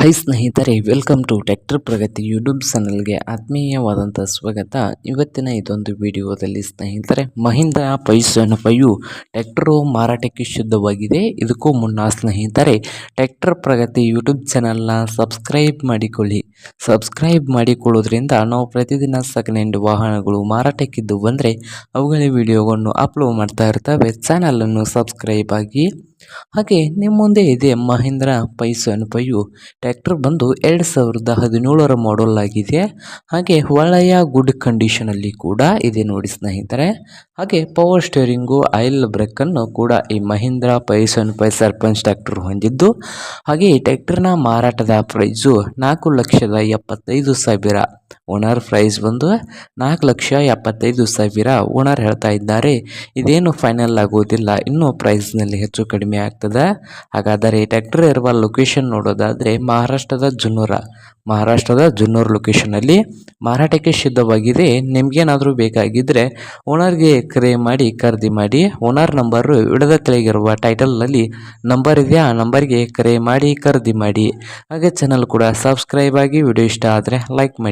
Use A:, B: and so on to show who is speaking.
A: High ಸ್ನೇಹಿತರೆ, welcome to tractor Pragati YouTube ಚಾನಲ್ಗೆ ಆತ್ಮೀಯವಾದಂಥ ಸ್ವಾಗತ. ಇವತ್ತಿನ ಇದೊಂದು ವಿಡಿಯೋದಲ್ಲಿ ಸ್ನೇಹಿತರೆ, ಮಹಿಂದ್ರ ಪೈಸನ್ ಫೈವ್ ಟ್ಯಾಕ್ಟರು ಮಾರಾಟಕ್ಕೆ ಶುದ್ಧವಾಗಿದೆ. ಇದಕ್ಕೂ ಮುನ್ನ ಸ್ನೇಹಿತರೆ, ಟ್ಯಾಕ್ಟರ್ ಪ್ರಗತಿ ಯೂಟ್ಯೂಬ್ ಚಾನಲ್ನ ಸಬ್ಸ್ಕ್ರೈಬ್ ಮಾಡಿಕೊಳ್ಳಿ. ಸಬ್ಸ್ಕ್ರೈಬ್ ಮಾಡಿಕೊಳ್ಳೋದ್ರಿಂದ ನಾವು ಪ್ರತಿದಿನ ಸೆಕೆಂಡ್ ವಾಹನಗಳು ಮಾರಾಟಕ್ಕಿದ್ದು ಬಂದರೆ ಅವುಗಳ ವಿಡಿಯೋವನ್ನು ಅಪ್ಲೋಡ್ ಮಾಡ್ತಾ ಇರ್ತವೆ. ಚಾನಲನ್ನು ಸಬ್ಸ್ಕ್ರೈಬ್ ಆಗಿ ಹಾಗೆ ನಿಮ್ಮ ಮುಂದೆ ಇದೆ ಮಹೀಂದ್ರ ಪೈಸನ್ ಫೈವ್ ಟ್ರ್ಯಾಕ್ಟರ್ ಬಂದು ಎರಡು ಸಾವಿರದ ಹದಿನೇಳರ ಮಾಡಲ್ ಆಗಿದೆ. ಹಾಗೆ ಒಳ್ಳೆಯ ಗುಡ್ ಕಂಡೀಷನಲ್ಲಿ ಕೂಡ ಇದೆ ನೋಡಿ ಸ್ನೇಹಿತರೆ. ಹಾಗೆ ಪವರ್ ಸ್ಟೇರಿಂಗು ಆಯಿಲ್ ಬ್ರೇಕನ್ನು ಕೂಡ ಈ ಮಹೀಂದ್ರ ಪೈಸನ್ ಪೈ ಸರ್ಪಂಚ್ ಟ್ರ್ಯಾಕ್ಟರ್ ಹೊಂದಿದ್ದು. ಹಾಗೆ ಈ ಟ್ರ್ಯಾಕ್ಟರ್ನ ಮಾರಾಟದ ಪ್ರೈಸು ನಾಲ್ಕು ಲಕ್ಷದ ಎಪ್ಪತ್ತೈದು ಸಾವಿರ. ಓನರ್ ಪ್ರೈಸ್ ಬಂದು ನಾಲ್ಕು ಲಕ್ಷ ಎಪ್ಪತ್ತೈದು ಸಾವಿರ. ಓನರ್ ಹೇಳ್ತಾ ಇದ್ದಾರೆ, ಇದೇನು ಫೈನಲ್ ಆಗುವುದಿಲ್ಲ ಇನ್ನೂ ಪ್ರೈಸ್ನಲ್ಲಿ ಹೆಚ್ಚು ಕಡಿಮೆ ಆಗ್ತದೆ. ಹಾಗಾದರೆ ಟ್ಯಾಕ್ಟರ್ ಇರುವ ಲೊಕೇಶನ್ ನೋಡೋದಾದರೆ ಮಹಾರಾಷ್ಟ್ರದ ಜುನೂರ ಮಹಾರಾಷ್ಟ್ರದ ಜುನ್ನೂರ್ ಲೊಕೇಶನಲ್ಲಿ ಮಾರಾಟಕ್ಕೆ ಸಿದ್ಧವಾಗಿದೆ. ನಿಮಗೇನಾದರೂ ಬೇಕಾಗಿದ್ದರೆ ಓನರ್ಗೆ ಕರೆ ಮಾಡಿ, ಖರೀದಿ ಮಾಡಿ, ಓನರ್ ನಂಬರು ಇಡದ ಕೆಳಗಿರುವ ಟೈಟಲ್ನಲ್ಲಿ ನಂಬರ್ ಇದೆ. ಆ ನಂಬರ್ಗೆ ಕರೆ ಮಾಡಿ, ಖರೀದಿ ಮಾಡಿ. ಹಾಗೆ ಚಾನಲ್ ಕೂಡ ಸಬ್ಸ್ಕ್ರೈಬ್ ಆಗಿ ವಿಡಿಯೋ ಇಷ್ಟ ಆದರೆ ಲೈಕ್ ಮಾಡಿ.